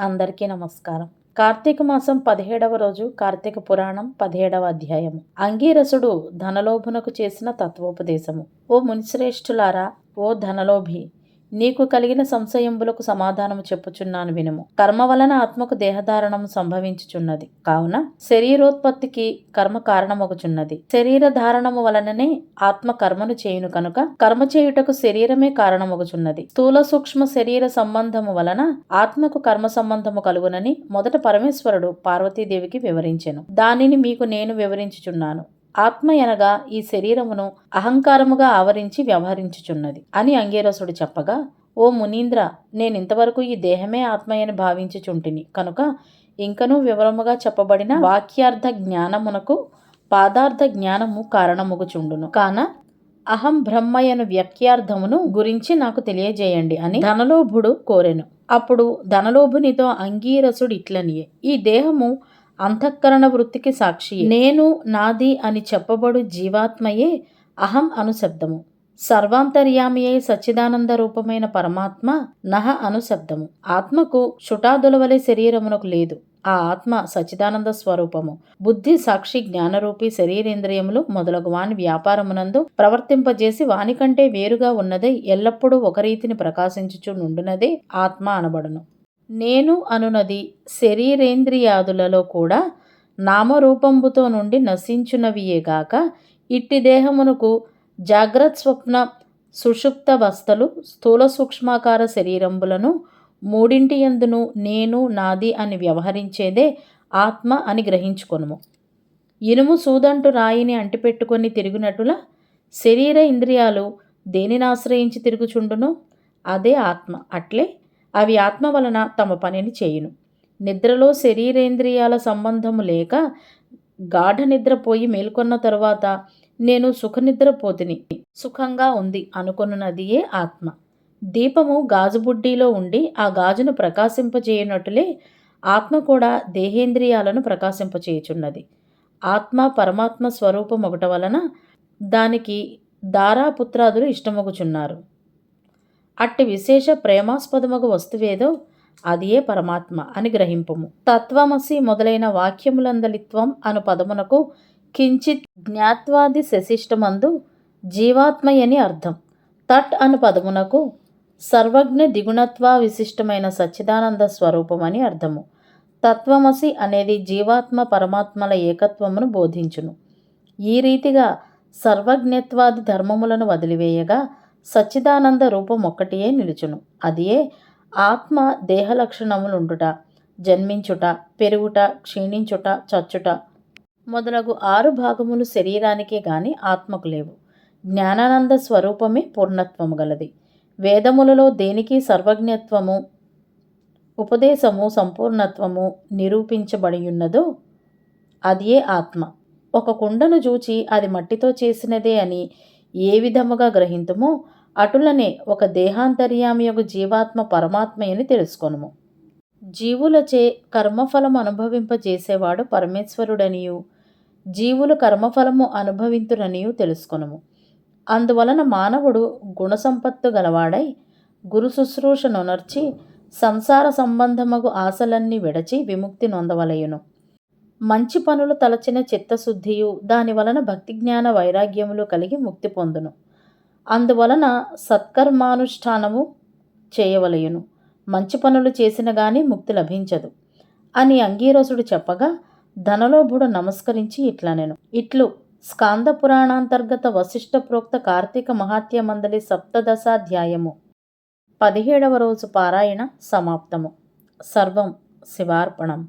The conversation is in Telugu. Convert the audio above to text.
అందరికీ నమస్కారం. కార్తీక మాసం పదిహేడవ రోజు కార్తీక పురాణం పదిహేడవ అధ్యాయము. అంగీరసుడు ధనలోభునకు చేసిన తత్వోపదేశము. ఓ మునిశ్రేష్ఠులారా ఓ ధనలోభి నీకు కలిగిన సంశయంబులకు సమాధానము చెప్పుచున్నాను వినుము. కర్మ వలన ఆత్మకు దేహధారణము సంభవించుచున్నది. కావున శరీరోత్పత్తికి కర్మ కారణమొకచున్నది శరీర ధారణము వలననే ఆత్మ కర్మను చేయును కనుక కర్మ చేయుటకు శరీరమే కారణమొకచున్నది స్థూల సూక్ష్మ శరీర సంబంధము వలన ఆత్మకు కర్మ సంబంధము కలుగునని మొదట పరమేశ్వరుడు పార్వతీదేవికి వివరించెను. దానిని మీకు నేను వివరించుచున్నాను. ఆత్మ అనగా ఈ శరీరమును అహంకారముగా ఆవరించి వ్యవహరించుచున్నది అని అంగీరసుడు చెప్పగా ఓ మునీంద్ర నేనింతవరకు ఈ దేహమే ఆత్మయని భావించుచుంటిని. కనుక ఇంకనూ వివరముగా చెప్పబడిన వాక్యార్థ జ్ఞానమునకు పాదార్థ జ్ఞానము కారణముగుచుండును. కాన అహం బ్రహ్మయను వ్యక్యార్థమును గురించి నాకు తెలియజేయండి అని ధనలోభుడు కోరెను. అప్పుడు ధనలోభునితో అంగీరసుడు ఇట్లనియే ఈ దేహము అంతఃకరణ వృత్తికి సాక్షి. నేను నాది అని చెప్పబడు జీవాత్మయే అహం అనుశబ్దము. సర్వాంతర్యామి అయి సచ్చిదానంద రూపమైన పరమాత్మ నహ అనుశబ్దము. ఆత్మకు షుటాదులవలే శరీరమునకు లేదు. ఆ ఆత్మ సచిదానంద స్వరూపము. బుద్ధి సాక్షి జ్ఞానరూపి శరీరేంద్రియములు మొదలగు వాని వ్యాపారమునందు ప్రవర్తింపజేసి వాని కంటే వేరుగా ఉన్నదై ఎల్లప్పుడూ ఒక రీతిని ప్రకాశించుచు నుండునదే ఆత్మ అనబడును. నేను అనునది శరీరేంద్రియాదులలో కూడా నామరూపంబుతో నుండి నశించునవియేగాక ఇట్టి దేహమునకు జాగ్రత్ స్వప్న సుషుప్త వస్తలు స్థూల సూక్ష్మాకార శరీరంబులను మూడింటి ఎందును నేను నాది అని వ్యవహరించేదే ఆత్మ అని గ్రహించుకొనుము. ఇనుము సూదంటు రాయిని అంటిపెట్టుకొని తిరుగునట్టుల శరీర ఇంద్రియాలు దేనిని ఆశ్రయించి తిరుగుచుండును? అదే ఆత్మ. అట్లే అవి ఆత్మ వలన తమ పనిని చేయును. నిద్రలో శరీరేంద్రియాల సంబంధము లేక గాఢ నిద్రపోయి మేల్కొన్న తరువాత నేను సుఖనిద్రపోతిని. సుఖంగా ఉంది అనుకున్నదియే ఆత్మ. దీపము గాజు బుడ్డీలో ఉండి ఆ గాజును ప్రకాశింపజేయనట్టులే ఆత్మ కూడా దేహేంద్రియాలను ప్రకాశింపచేయుచున్నది. ఆత్మ పరమాత్మ స్వరూపం ఒకట వలన దానికి దారాపుత్రాదులు ఇష్టమగుచున్నారు. అట్టి విశేష ప్రేమాస్పదమగు వస్తువేదో అదియే పరమాత్మ అని గ్రహింపము. తత్వమసి మొదలైన వాక్యములందలిత్వం అను పదమునకు కించిత్ జ్ఞాత్వాది శశిష్టమందు జీవాత్మయని అర్థం. తట్ అను పదమునకు సర్వజ్ఞ దిగుణత్వ విశిష్టమైన సచ్చిదానంద స్వరూపమని అర్థము. తత్వమసి అనేది జీవాత్మ పరమాత్మల ఏకత్వమును బోధించును. ఈ రీతిగా సర్వజ్ఞత్వాది ధర్మములను వదిలివేయగా సచ్చిదానంద రూపం ఒక్కటియే నిలుచును. అదియే ఆత్మ దేహ లక్షణములుండుట జన్మించుట పెరుగుట క్షీణించుట చచ్చుట. మొదలగు ఆరు భాగములు శరీరానికే గాని ఆత్మకు లేవు. జ్ఞానానంద స్వరూపమే పూర్ణత్వము గలది. వేదములలో దేనికి సర్వజ్ఞత్వము ఉపదేశము సంపూర్ణత్వము నిరూపించబడి ఉన్నదో అదియే ఆత్మ. ఒక కుండను చూచి అది మట్టితో చేసినదే అని ఏ విధముగా గ్రహింతుమో అటులనే ఒక దేహాంతర్యామి యొక్క జీవాత్మ పరమాత్మయని తెలుసుకొనుము. జీవులచే కర్మఫలము అనుభవింపజేసేవాడు పరమేశ్వరుడనియు జీవులు కర్మఫలము అనుభవింతురనియు తెలుసుకొనుము. అందువలన మానవుడు గుణసంపత్తు గలవాడై గురు శుశ్రూషనొనర్చి సంసార సంబంధమగు ఆశలన్నీ విడచి విముక్తి నొందవలయును. మంచి పనులు తలచిన చిత్తశుద్ధియు దాని వలన భక్తి జ్ఞాన వైరాగ్యములు కలిగి ముక్తి పొందును. అందువలన సత్కర్మానుష్ఠానము చేయవలయును. మంచి పనులు చేసిన గాని ముక్తి లభించదు. అని అంగీరసుడు చెప్పగా ధనలోభుడు నమస్కరించి ఇట్లా నేను ఇట్లు స్కాంద పురాణాంతర్గత వశిష్ఠ ప్రోక్త కార్తీక మహాత్య మందలి సప్తదశాధ్యాయము పదిహేడవ రోజు పారాయణ సమాప్తము. సర్వం శివార్పణం.